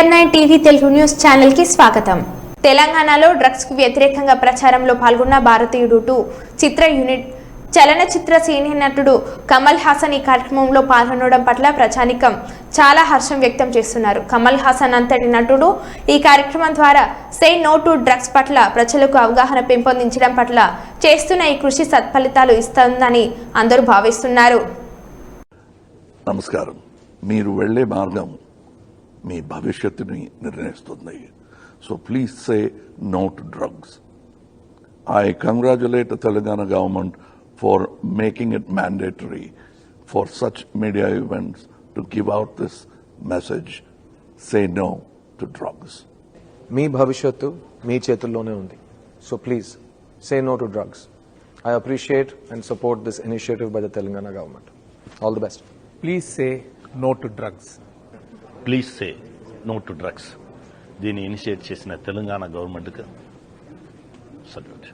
Telugu news ఛానల్కి స్వాగతం. తెలంగాణలో డ్రగ్స్కు వ్యతిరేకంగా ప్రచారంలో పాల్గొన్న భారతీయుడు టూ చిత్ర యూనిట్ చలనచిత్ర సీనియర్ నటుడు కమల్ హాసన్ ఈ కార్యక్రమంలో పాల్గొనడం పట్ల ప్రజానికం చాలా హర్షం వ్యక్తం చేస్తున్నారు. కమల్ హాసన్ అంతటి నటుడు ఈ కార్యక్రమం ద్వారా సే నో టు డ్రగ్స్ పట్ల ప్రజలకు అవగాహన పెంపొందించడం పట్ల చేస్తున్న ఈ కృషి సత్ఫలితాలు ఇస్తుందని అందరూ భావిస్తున్నారు. నమస్కారం. మీరు వెళ్ళే మార్గం మీ భవిష్యత్తుని నిర్ణయిస్తుంది. So please say no to drugs I congratulate Telangana government for making it mandatory for such media events to give out this message say no to drugs మీ భవిష్యత్తు మీ చేతుల్లోనే ఉంది. So please say no to drugs I appreciate and support this initiative by the Telangana government all the best please say no to drugs please say no to drugs దీన్ని initiate చేసిన తెలంగాణ గవర్నమెంట్కి salute